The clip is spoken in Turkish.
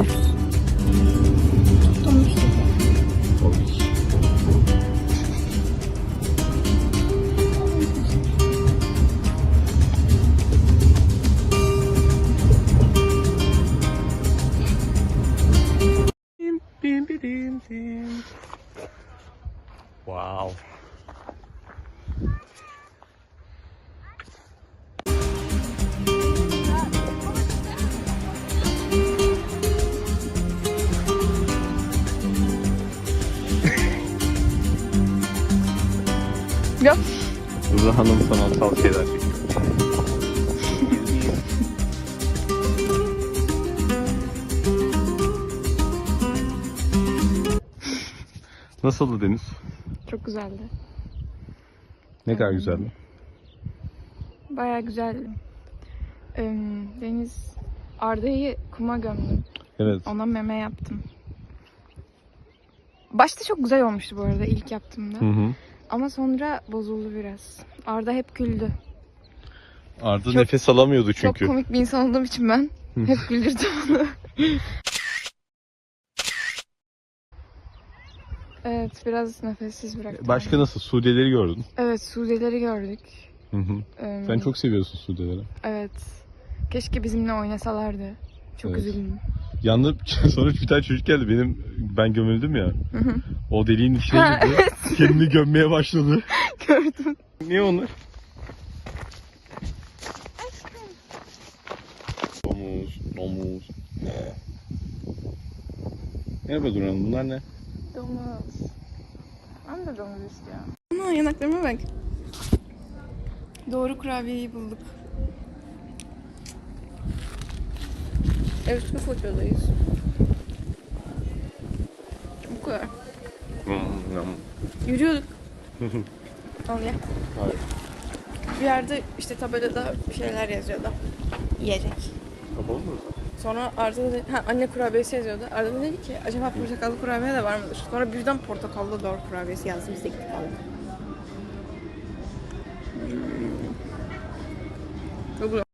Hayır. Tutulmuş Wow. Rıza Hanım sanatsal şeyler çekiyor. Nasıldı Deniz? Çok güzeldi. Ne kadar güzeldi. Baya güzeldi. Ee, Deniz Arda'yı kuma gömdüm. Evet. Ona meme yaptım. Başta çok güzel olmuştu bu arada ilk yaptığımda. Hı hı. Ama sonra bozuldu biraz. Arda hep güldü. Arda Çok- nefes alamıyordu çünkü. Çok komik bir insan olduğum için ben hep güldürdüm onu. evet biraz nefessiz bıraktım. Başka nasıl? Sudeleri gördün. Evet Sude'leri gördük. Hı hı. Ee, Sen çok seviyorsun Sudeleri. Evet. Keşke bizimle oynasalardı. Çok Evet. üzüldüm. Yanında sonra bir tane çocuk geldi. Benim ben gömüldüm ya. Hı hı. O deliğin içine Ha, girdi. Kendini gömmeye başladı. Gördüm. Niye onlar? Domuz, domuz. Merhaba Duran, bunlar ne? Domuz. Ben de domuz istiyorum. Ama yanaklarıma bak. Doğru kurabiyeyi bulduk. Evet, bu fotoğrafdayız. Bu kadar. Yürüyorduk. Al ya. Hayır. Bir yerde işte tabelada bir şeyler yazıyordu. Yiyecek. Kapalı mı? Sonra Arda dedi, ha anne kurabiyesi yazıyordu. Arda da dedi ki acaba portakallı kurabiye de var mıdır? Sonra birden portakallı doğru kurabiyesi yazdı. Biz de gittik aldık. Hmm.